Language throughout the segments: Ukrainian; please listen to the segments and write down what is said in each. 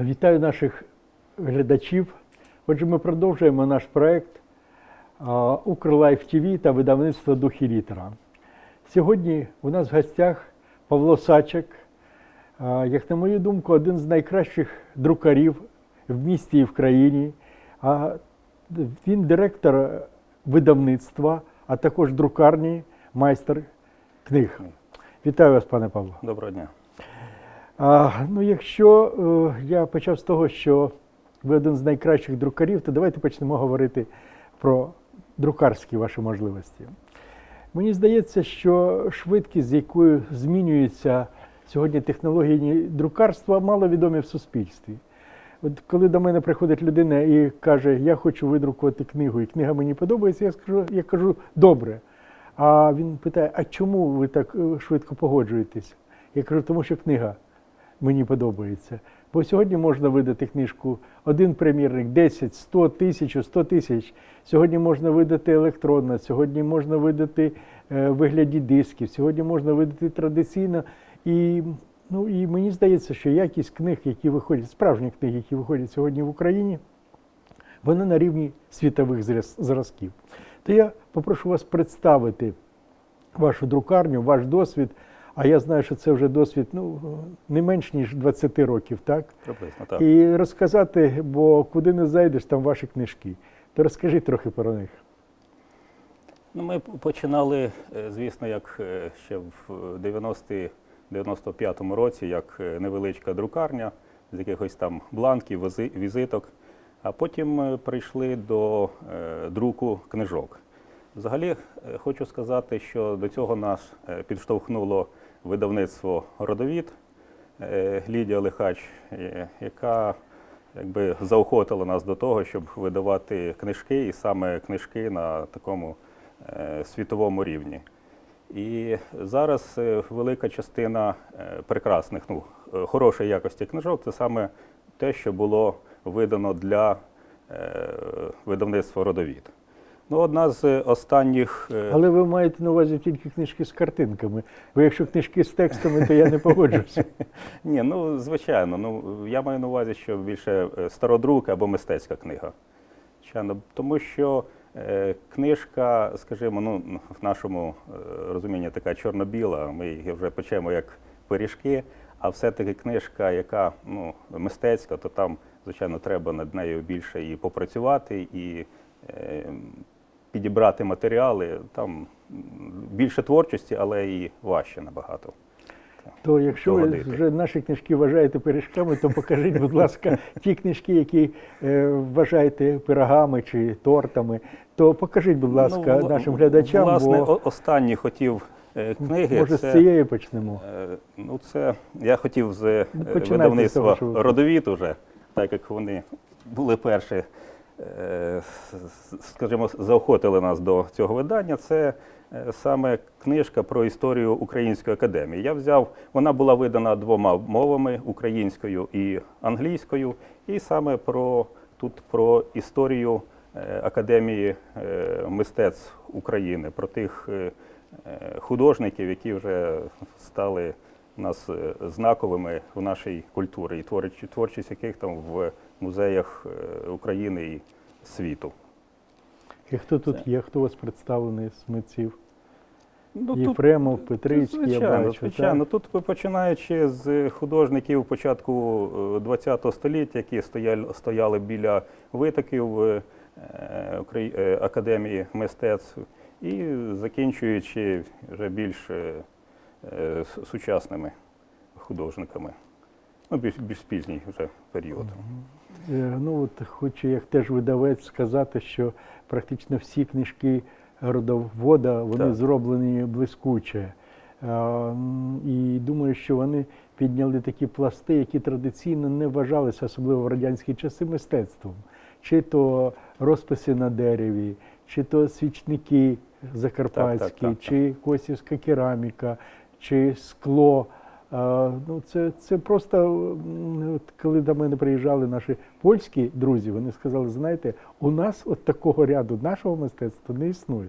Вітаю наших глядачів. Отже, ми продовжуємо наш проект а, Укрлайф ТВ та видавництво Духі літера. Сьогодні у нас в гостях Павло Сачек, як на мою думку, один з найкращих друкарів в місті і в країні. Він директор видавництва, а також друкарні, майстер книг. Вітаю вас, пане Павло. Доброго дня. А, ну, якщо е, я почав з того, що ви один з найкращих друкарів, то давайте почнемо говорити про друкарські ваші можливості. Мені здається, що швидкість, з якою змінюються сьогодні технології друкарства, маловідомі в суспільстві. От коли до мене приходить людина і каже, я хочу видрукувати книгу, і книга мені подобається, я скажу, я кажу, добре. А він питає, а чому ви так е, швидко погоджуєтесь? Я кажу, тому що книга мені подобається. Бо сьогодні можна видати книжку один примірник, 10, 100, 1000, 100 тисяч. Сьогодні можна видати електронно, сьогодні можна видати е, в вигляді дисків, сьогодні можна видати традиційно. І, ну, і мені здається, що якість книг, які виходять, справжні книги, які виходять сьогодні в Україні, вона на рівні світових зразків. То я попрошу вас представити вашу друкарню, ваш досвід. А я знаю, що це вже досвід ну, не менш ніж 20 років, так? Приблизно так. І розказати, бо куди не зайдеш, там ваші книжки. То розкажи трохи про них. Ну, ми починали, е, звісно, як е, ще в 90 95-му році, як е, невеличка друкарня з якихось там бланків, візиток, а потім прийшли до друку книжок. Взагалі, хочу сказати, що до цього нас підштовхнуло видавництво Родовід е, Лідія Лихач, е, яка якби заохотила нас до того, щоб видавати книжки, і саме книжки на такому е, світовому рівні. І зараз велика частина прекрасних, ну, хорошої якості книжок це саме те, що було видано для видавництва родовід. Ну, одна з останніх. е, Але ви маєте на увазі тільки книжки з картинками. Бо якщо книжки з текстами, то я не погоджуся. Ні, ну звичайно. Ну я маю на увазі, що більше е, стародрук або мистецька книга. Звичайно, тому що е, книжка, скажімо, ну в нашому е, розумінні така чорно-біла. Ми її вже печемо як пиріжки. А все-таки книжка, яка ну мистецька, то там, звичайно, треба над нею більше і попрацювати, і е, підібрати матеріали. Там більше творчості, але і важче набагато. То якщо ви вже наші книжки вважаєте пиріжками, то покажіть, будь ласка, ті книжки, які е, вважаєте пирогами чи тортами, то покажіть, будь ласка, Ну, нашим глядачам, Власне, бо останні хотів е, книги. може це, з цієї почнемо. е, ну, це я хотів з е, Ну, починайте видавництва родовід уже, так як вони були перші, скажімо, заохотили нас до цього видання. Це е, саме книжка про історію Української академії. Я взяв, вона була видана двома мовами українською і англійською, і саме про тут про історію е, Академії е, мистецтв України, про тих е, е, художників, які вже стали нас е, знаковими в нашій культурі, і творч- творчість яких там в музеях е, України і світу. І хто тут є, хто у вас представлений з митців? Ну, Єфремов, Петрицький, я бачу. звичайно. так? Тут починаючи з художників початку ХХ століття, які стояли, стояли біля витоків е, е, Академії мистецтв, і закінчуючи вже більш е, е, сучасними художниками. Ну, більш, більш пізній вже період. Е, Ну от хочу як теж видавець сказати, що практично всі книжки родовода вони Так. зроблені блискуче. І думаю, що вони підняли такі пласти, які традиційно не вважалися, особливо в радянські часи, мистецтвом. Чи то розписи на дереві, чи то свічники закарпатські, так, так. чи косівська кераміка, чи скло. Ну, це, це просто, от коли до мене приїжджали наші польські друзі, вони сказали, знаєте, у нас от такого ряду нашого мистецтва не існує.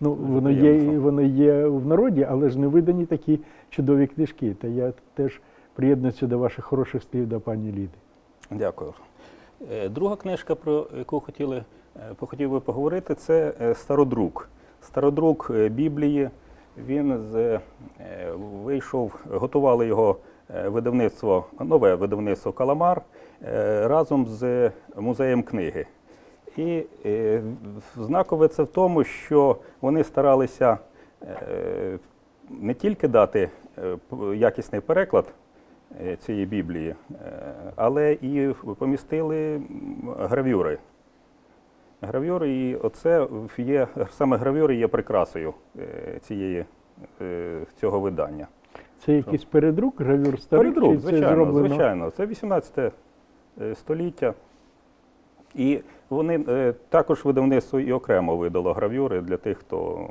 Ну, воно є, воно є в народі, але ж не видані такі чудові книжки. Та я теж приєднуюся до ваших хороших слів до пані Ліди. Дякую. Е, Друга книжка, про яку хотіли, е, хотів би поговорити, це е, Стародрук. Стародрук Біблії. Він з, е, вийшов, готували його е, видавництво, нове видавництво Каламар е, разом з музеєм книги. І знакове це в тому, що вони старалися не тільки дати якісний переклад цієї Біблії, але і помістили гравюри. Гравюри, і оце є саме гравюри є прикрасою е, цієї, е, цього видання. Це якийсь передрук, гравюр старий? Передрук, чи це звичайно, зроблено? звичайно. Це 18 е, століття. І вони також видавництво і окремо видало гравюри для тих, хто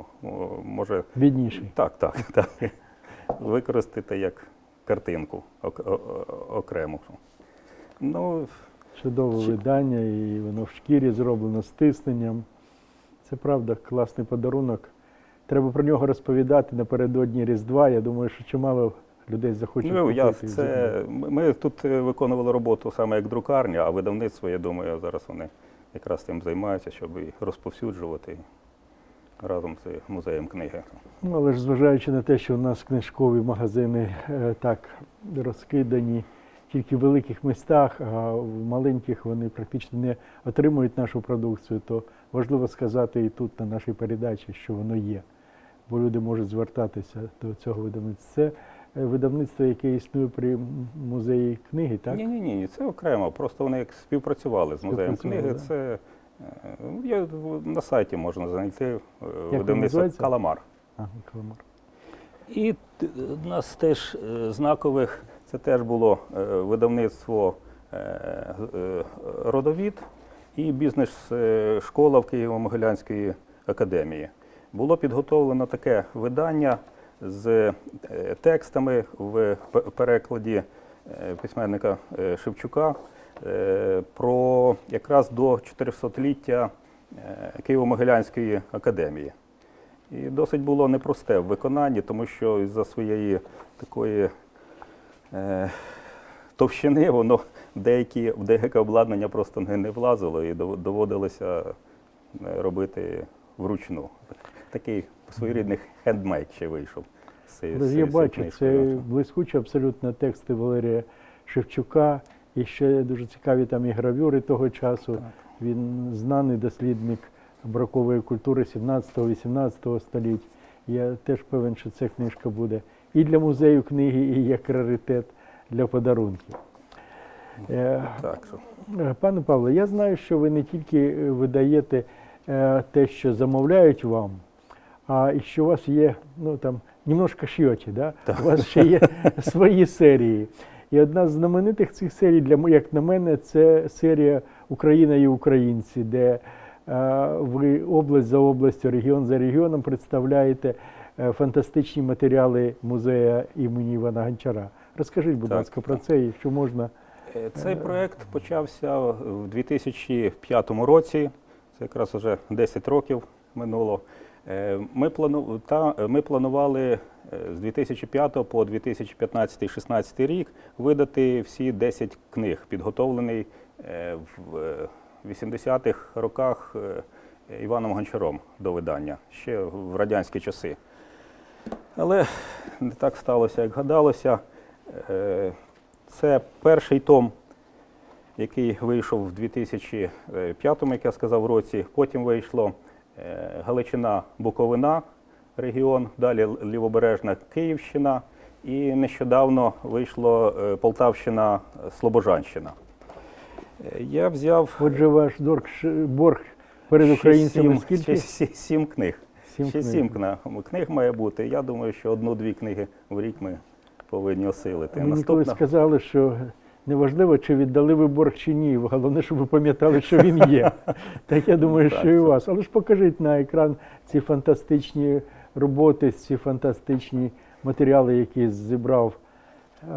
може Бідніший. так, так, так. Використати як картинку окрему. Ну, Чудове видання, і воно в шкірі зроблено з тисненням. Це правда, класний подарунок. Треба про нього розповідати напередодні Різдва. Я думаю, що чимало людей захочуть. ну я це, ми тут е, виконували роботу саме як друкарня, а видавництво, я думаю, зараз вони якраз цим займаються, щоб розповсюджувати разом з музеєм книги. Ну, але ж зважаючи на те, що у нас книжкові магазини е, так розкидані тільки в великих містах, а в маленьких вони практично не отримують нашу продукцію, то важливо сказати і тут на нашій передачі, що воно є. Бо люди можуть звертатися до цього видавництва. Це е, видавництво, яке існує при музеї книги, так? Ні, ні, ні, це окремо. Просто вони як співпрацювали з музеєм книги. да. Це е, є в- на сайті можна знайти е, видавництво? Каламар. Ага, Каламар. І у нас теж знакових це теж було е, видавництво е, е, Родовід і бізнес-школа в Києво-Могилянської академії. Було підготовлено таке видання з текстами в перекладі письменника Шевчука про якраз до 400-ліття е, Києво-Могилянської академії. І досить було непросте в виконанні, тому що із-за своєї такої товщини воно в, деякі, в деяке обладнання просто не, не влазило і доводилося е, робити вручну. Такий своєрідний хендмейд ще вийшов. цієї- Але я бачу, це блискучі абсолютно тексти Валерія Шевчука. І ще дуже цікаві там і гравюри того часу. Так. Він знаний дослідник бракової культури 17-18 століть. Я теж певен, що ця книжка буде і для музею книги, і як раритет для подарунків. Е, Так. Е, Пане Павло, я знаю, що ви не тільки е, видаєте те, що замовляють вам, а і що у вас є, ну там, немножко шйоті, да? Так. у вас ще є свої серії. І одна з знаменитих цих серій, для, як на мене, це серія Україна і українці, де ви область за областю, регіон за регіоном представляєте е, фантастичні матеріали музею імені Івана Гончара. Розкажіть, будь Так, ласка, про це, якщо можна. Е, Цей проєкт почався в 2005 році, це якраз вже 10 років минуло. Е, Ми, плану... та, ми планували е, з 2005 по 2015-16 рік видати всі 10 книг, підготовлений е, в е, 80-х роках е, Іваном Гончаром до видання, ще в радянські часи. Але не так сталося, як гадалося. Е, Це перший том, який вийшов в 2005, як я сказав, році. Потім вийшло е, Галичина, Буковина, регіон, далі Лівобережна Київщина. І нещодавно вийшло Полтавщина, Слобожанщина. Я взяв Отже, ваш борг, перед українцями скільки? ще сі- сім книг. Сім ще книг. сім книг. книг має бути. Я думаю, що одну-дві книги в рік ми повинні осилити. Мені коли сказали, що неважливо, чи віддали ви борг чи ні. Головне, щоб ви пам'ятали, що він є. Так я думаю, Так, що і у вас. Але ж покажіть на екран ці фантастичні роботи, ці фантастичні матеріали, які зібрав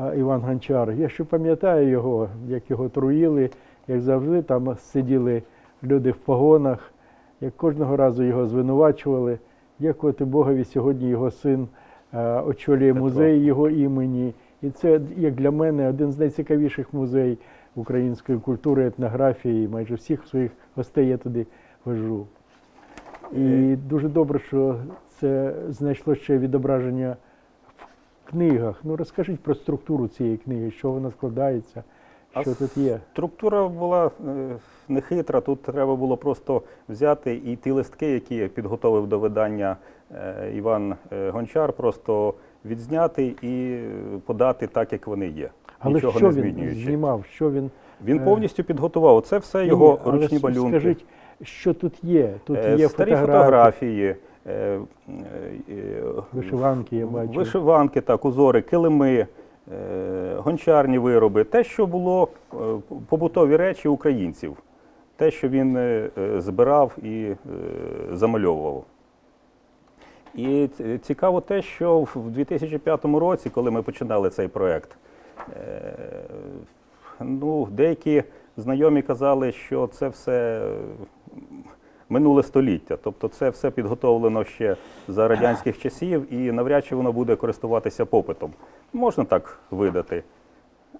а, Іван Гончар. Я ще пам'ятаю його, як його труїли, як завжди там сиділи люди в погонах, як кожного разу його звинувачували. Дякувати Богові, сьогодні його син е, очолює музей його імені. І це, як для мене, один з найцікавіших музеїв української культури, етнографії, майже всіх своїх гостей я туди вожу. І дуже добре, що це знайшло ще відображення в книгах. Ну розкажіть про структуру цієї книги, що вона складається, А що тут є. Структура була е, не хитра. Тут треба було просто взяти і ті листки, які підготовив до видання е, Іван е, Гончар, просто відзняти і подати так, як вони є. Але нічого що не він змінюючи. знімав, що він Він повністю підготував. Це все його Ні, ручні с- малюнки. Скажіть, що тут є? Тут є старі фотографії, фотографії, вишиванки, я бачу. Вишиванки, так, узори, килими, гончарні вироби, те, що було е, побутові речі українців, те, що він е, е, збирав і е, замальовував. І цікаво те, що в 2005 році, коли ми починали цей проєкт, е, ну, деякі знайомі казали, що це все е, минуле століття. Тобто це все підготовлено ще за радянських часів і навряд чи воно буде користуватися попитом. Можна так видати,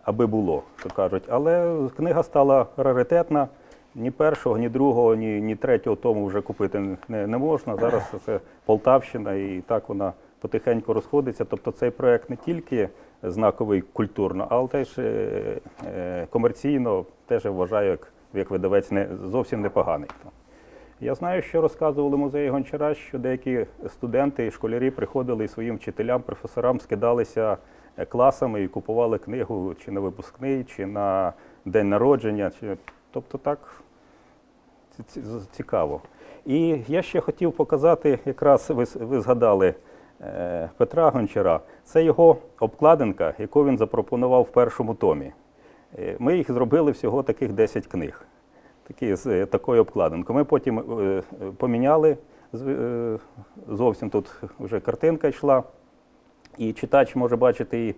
аби було, то кажуть. Але книга стала раритетна. Ні першого, ні другого, ні, ні третього тому вже купити не, не можна. Зараз це Полтавщина, і так вона потихеньку розходиться. Тобто цей проект не тільки знаковий культурно, але теж е, е, комерційно теж я вважаю, як, як видавець не зовсім непоганий. Я знаю, що розказували музеї Гончара, що деякі студенти і школярі приходили і своїм вчителям, професорам скидалися е, класами і купували книгу чи на випускний, чи на день народження. Чи... Тобто так цікаво. І я ще хотів показати, якраз ви, ви згадали е, Петра Гончара. Це його обкладинка, яку він запропонував в першому томі. Е, Ми їх зробили всього таких 10 книг такі з е, такою обкладинкою. Ми потім е, поміняли е, зовсім тут вже картинка йшла. І читач може бачити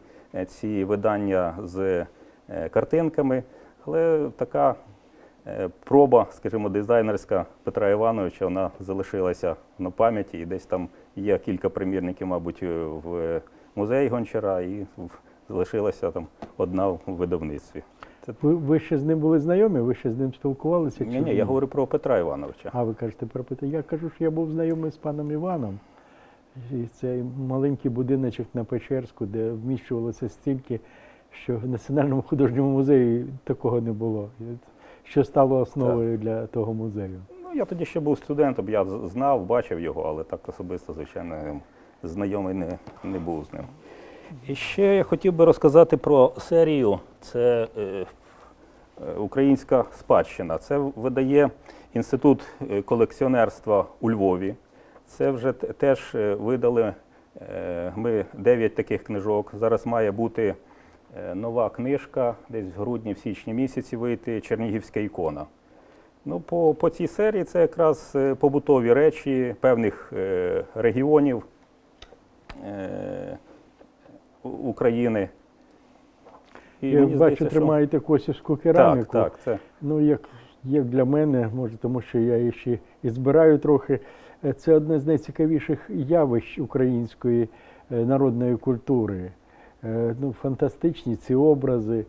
ці видання з картинками, але така проба, скажімо, дизайнерська Петра Івановича, вона залишилася на пам'яті, і десь там є кілька примірників, мабуть, в музеї Гончара, і залишилася там одна в видавництві. Це Ви, ви ще з ним були знайомі? Ви ще з ним спілкувалися? ні, ні, я говорю про Петра Івановича. А ви кажете про Петра. Я кажу, що я був знайомий з паном Іваном. І цей маленький будиночок на Печерську, де вміщувалося стільки, що в Національному художньому музеї такого не було. Що стало основою для того музею. Ну, я тоді ще був студентом, я знав, бачив його, але так особисто, звичайно, знайомий не, не був з ним. І ще я хотів би розказати про серію. Це е, е, українська спадщина. Це видає інститут е, колекціонерства у Львові. Це вже теж видали ми 9 таких книжок. Зараз має бути нова книжка, десь в грудні, в січні місяці вийти Чернігівська ікона. Ну, по, по цій серії це якраз побутові речі певних регіонів України. І Я мені бачу, здається, що- тримаєте косівську кераміку. Так, так, це Ну, як, як для мене, може, тому що я її ще і збираю трохи. Це одне з найцікавіших явищ української е, народної культури. Е, Ну, фантастичні ці образи,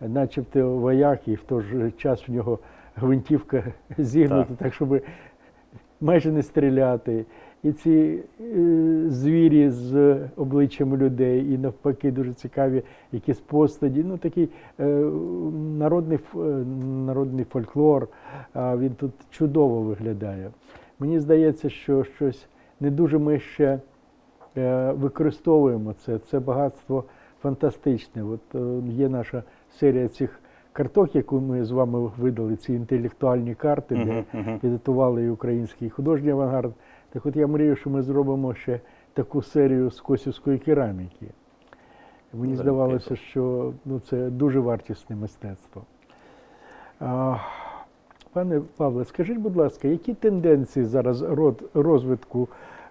начебто вояк, і в той же час в нього гвинтівка зігнута, так, щоб майже не стріляти. І ці е, звірі з обличчями людей, і навпаки, дуже цікаві якісь постаді. Ну, такий е, народний, е, народний фольклор, він тут чудово виглядає. Мені здається, що щось не дуже ми ще використовуємо це. Це багатство фантастичне. От є наша серія цих карток, яку ми з вами видали, ці інтелектуальні карти, де підготували і український художній авангард. Так от я мрію, що ми зробимо ще таку серію з косівської кераміки. Мені здавалося, що ну, це дуже вартісне мистецтво. А, пане Павле, скажіть, будь ласка, які тенденції зараз розвитку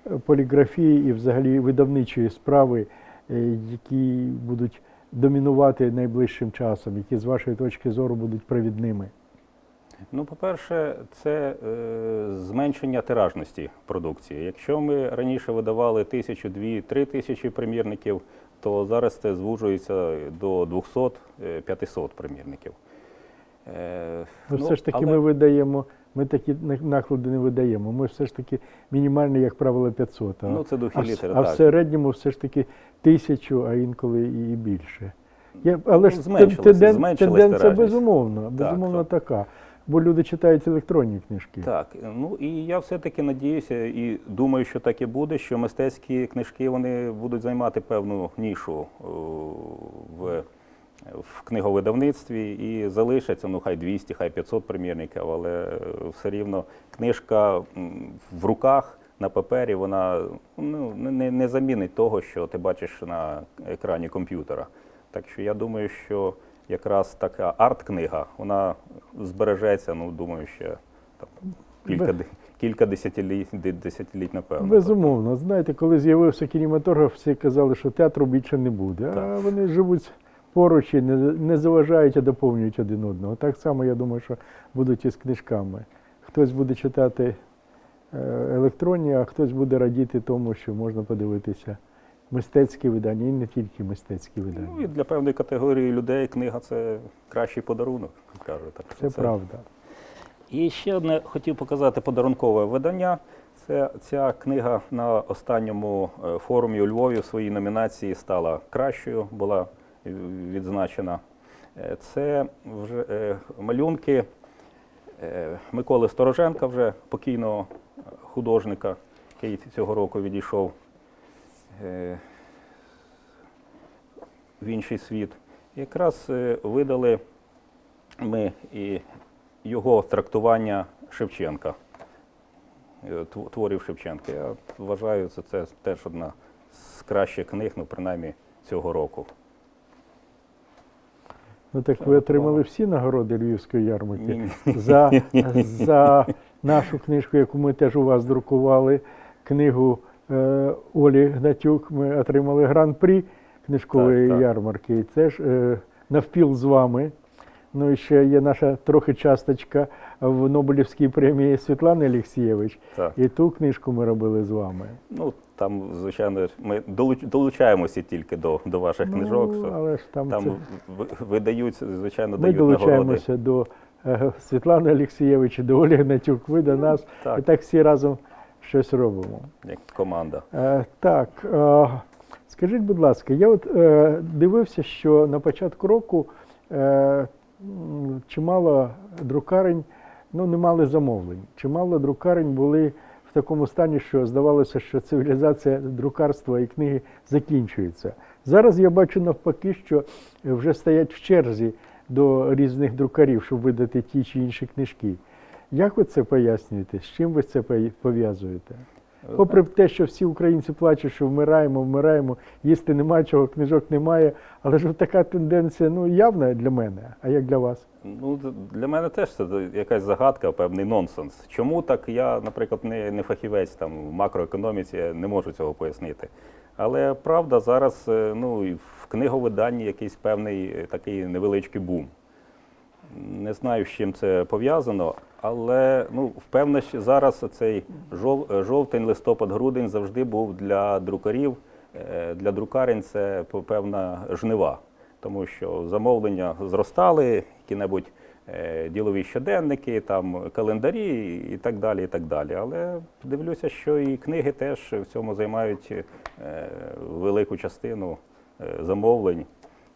е, поліграфії і взагалі видавничої справи, е, які будуть домінувати найближчим часом, які з вашої точки зору будуть провідними? Ну, по-перше, це е, зменшення тиражності продукції. Якщо ми раніше видавали тисячу, дві, три тисячі примірників, то зараз це звужується до 200-500 примірників. Е, Ну, все ж таки але- ми видаємо, ми такі наклади не видаємо. Ми все ж таки мінімальний, як правило, 500. А, Ну, це а, в- літери, а в середньому все ж таки тисячу, а інколи і більше. Я, але Ну, ж тенденція безумовно, безумовно то- така. Бо люди читають електронні книжки. Так, ну і я все-таки надіюся і думаю, що так і буде, що мистецькі книжки вони будуть займати певну нішу о, в, в книговидавництві і залишаться, ну хай 200, хай 500 примірників, але е, все рівно книжка в руках на папері, вона ну, не, не замінить того, що ти бачиш на екрані комп'ютера. Так що я думаю, що якраз така арт-книга, вона збережеться, ну думаю, ще там, кілька, де- кілька десятиліть, де- десятиліть, напевно. Безумовно. Знаєте, коли з'явився кінематограф, всі казали, що театру більше не буде. А вони живуть поруч і не, не заважають, а доповнюють один одного. Так само, я думаю, що будуть і з книжками. Хтось буде читати е, електронні, а хтось буде радіти тому, що можна подивитися мистецькі видання, і не тільки мистецькі видання. Ну, і для певної категорії людей книга це кращий подарунок, кажу. Так, що Це правда. І ще одне хотів показати подарункове видання. Це ця книга на останньому е, форумі у Львові в своїй номінації стала кращою, була е, відзначена. Е, Це вже малюнки Миколи Стороженка, вже покійного художника, який цього року відійшов в інший світ. Якраз е, видали ми і його трактування Шевченка, е, творів Шевченка. Я вважаю, це, це теж одна з кращих книг, ну принаймні цього року. Ну так ви отримали всі нагороди Львівської ярмарки. За, за нашу книжку, яку ми теж у вас друкували, книгу е, Олі Гнатюк. Ми отримали гран-прі книжкової Так, так. ярмарки. І це ж е, навпіл з вами. Ну і ще є наша трохи часточка в Нобелівській премії Світлани Олексієвич. Так. І ту книжку ми робили з вами. Ну, там, звичайно, ми долучаємося тільки до, до ваших книжок. Ну, що але ж там, там це... ви- видають, звичайно, ми дають нагороди. долучаємося до е, Світлани Олексієвич, до Олі Гнатюк, ви до нас. так. І так всі разом щось робимо. Як команда. Е, так, е, скажіть, будь ласка, я от е, дивився, що на початку року е, чимало друкарень ну, не мали замовлень. Чимало друкарень були в такому стані, що здавалося, що цивілізація друкарства і книги закінчується. Зараз я бачу навпаки, що вже стоять в черзі до різних друкарів, щоб видати ті чи інші книжки. Як ви це пояснюєте? З чим ви це пов'язуєте? Попри те, що всі українці плачуть, що вмираємо, вмираємо, їсти немає чого, книжок немає, але ж така тенденція ну, явна для мене, а як для вас? Ну, для мене теж це якась загадка, певний нонсенс. Чому так? Я, наприклад, не, не фахівець там, в макроекономіці, не можу цього пояснити. Але правда, зараз е, ну, в книговиданні якийсь певний е, такий невеличкий бум. Не знаю, з чим це пов'язано, але ну, впевнений, що зараз цей жов, е, жовтень, листопад, грудень завжди був для друкарів, е, для друкарень це певна жнива, тому що замовлення зростали, які-небудь е, ділові щоденники, там календарі і так далі. і так далі. Але дивлюся, що і книги теж в цьому займають велику частину замовлень.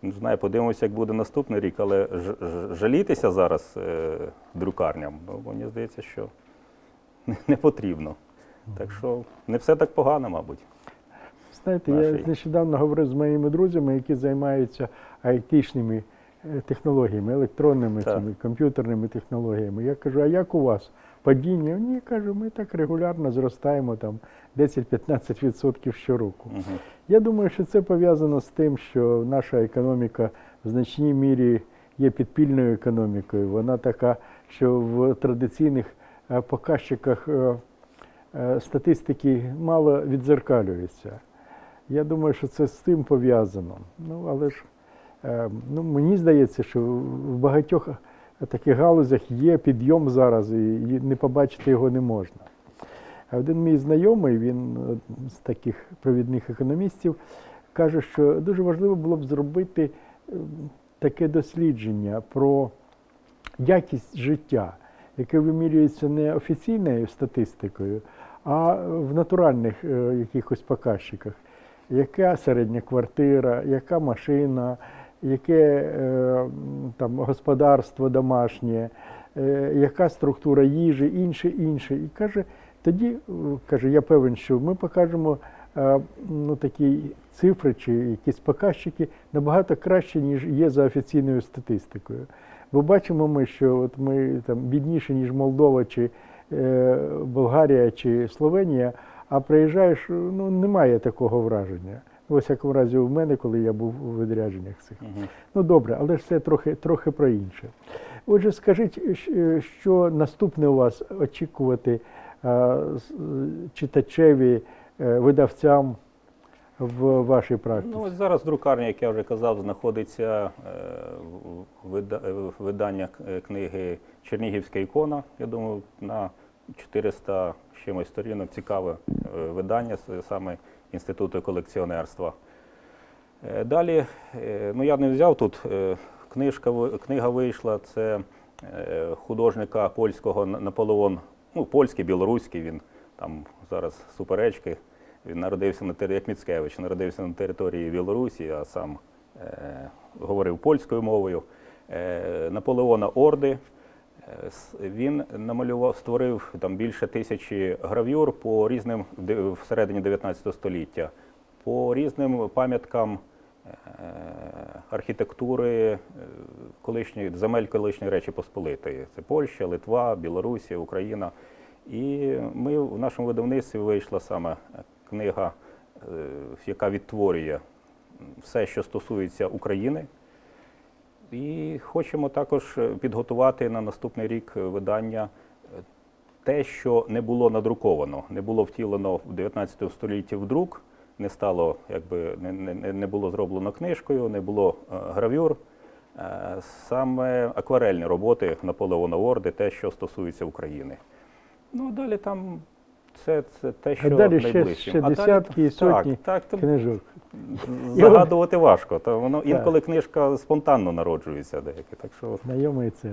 Не знаю, подивимося, як буде наступний рік, але жалітися зараз е, друкарням, ну, мені здається, що не, не потрібно. Так що не все так погано, мабуть. Знаєте, я нещодавно говорив з моїми друзями, які займаються айтішними е, технологіями, електронними Так. цими комп'ютерними технологіями. Я кажу, а як у вас? Падіння? Ні, кажу, ми так регулярно зростаємо там 10-15% щороку. Угу. Я думаю, що це пов'язано з тим, що наша економіка в значній мірі є підпільною економікою. Вона така, що в традиційних е, показчиках е, е, статистики мало відзеркалюється. Я думаю, що це з цим пов'язано. Ну, але ж е, ну, мені здається, що в багатьох таких галузях є підйом зараз, і не побачити його не можна. Один мій знайомий, він е, з таких провідних економістів, каже, що дуже важливо було б зробити е, таке дослідження про якість життя, яке вимірюється не офіційною статистикою, а в натуральних е, якихось показчиках. Яка середня квартира, яка машина, яке е, там господарство домашнє, е, яка структура їжі, інше, інше. І каже, тоді е, каже, я певен, що ми покажемо ну, такі цифри чи якісь показчики набагато краще, ніж є за офіційною статистикою. Бо бачимо ми, що от ми там бідніші, ніж Молдова чи е, Болгарія чи Словенія, а приїжджаєш, ну немає такого враження. У всякому разі, у мене, коли я був у відрядженнях цих. Мгм. Ну добре, але ж це трохи, трохи про інше. Отже, скажіть, що наступне у вас очікувати а, читачеві, е, видавцям в вашій практиці? Ну, ось зараз друкарня, як я вже казав, знаходиться е, в- е, видання е, книги Чернігівська ікона. Я думаю, на 400 з чимось сторінок цікаве видання саме Інституту колекціонерства. Е, Далі, е, ну я не взяв тут. е, Книжка, книга вийшла, це художника польського Наполеон, ну, польський, білоруський, він там зараз суперечки. Він народився на тери- як Міцкевич, народився на території Білорусі, а сам е, говорив польською мовою. Е, Наполеона Орди. Е, Він намалював, створив там більше тисячі гравюр по різним всередині 19 століття, по різним пам'яткам е, архітектури е, колишньої земель колишньої Речі Посполитої. Це Польща, Литва, Білорусі, Україна. І ми в нашому видавництві вийшла саме книга, яка відтворює все, що стосується України. І хочемо також е, підготувати на наступний рік е, видання е, те, що не було надруковано, не було втілено в 19 столітті в друк, не стало, якби не, не, не було зроблено книжкою, не було гравюр. Саме акварельні роботи Наполеона Орди, те, що стосується України. Ну, а далі там це, це те, що далі ще- ще А десятки і сотні Так, так, Книжок. загадувати важко. Та воно інколи книжка спонтанно народжується деякі. Так що Знайомий це.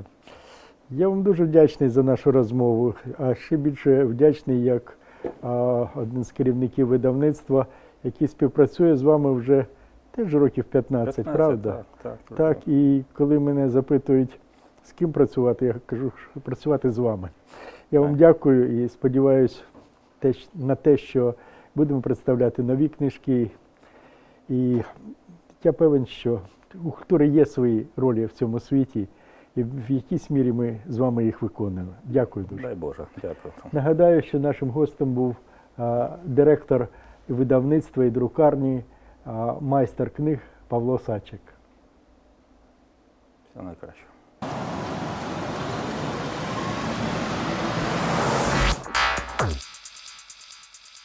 Я вам дуже вдячний за нашу розмову, а ще більше вдячний як а, один з керівників видавництва, який співпрацює з вами вже теж років 15, 15, правда? Так, так, Так, і коли мене запитують, з ким працювати, я кажу, що працювати з вами. Я вам дякую і щ- на те, що будемо представляти нові книжки. І я певен, що у культури є свої ролі в цьому світі, і в якійсь мірі ми з вами їх виконуємо. Дякую дуже. Дай Боже, дякую. Нагадаю, що нашим гостем був а, директор видавництва і друкарні, а, майстер книг Павло Сачик. Все найкраще.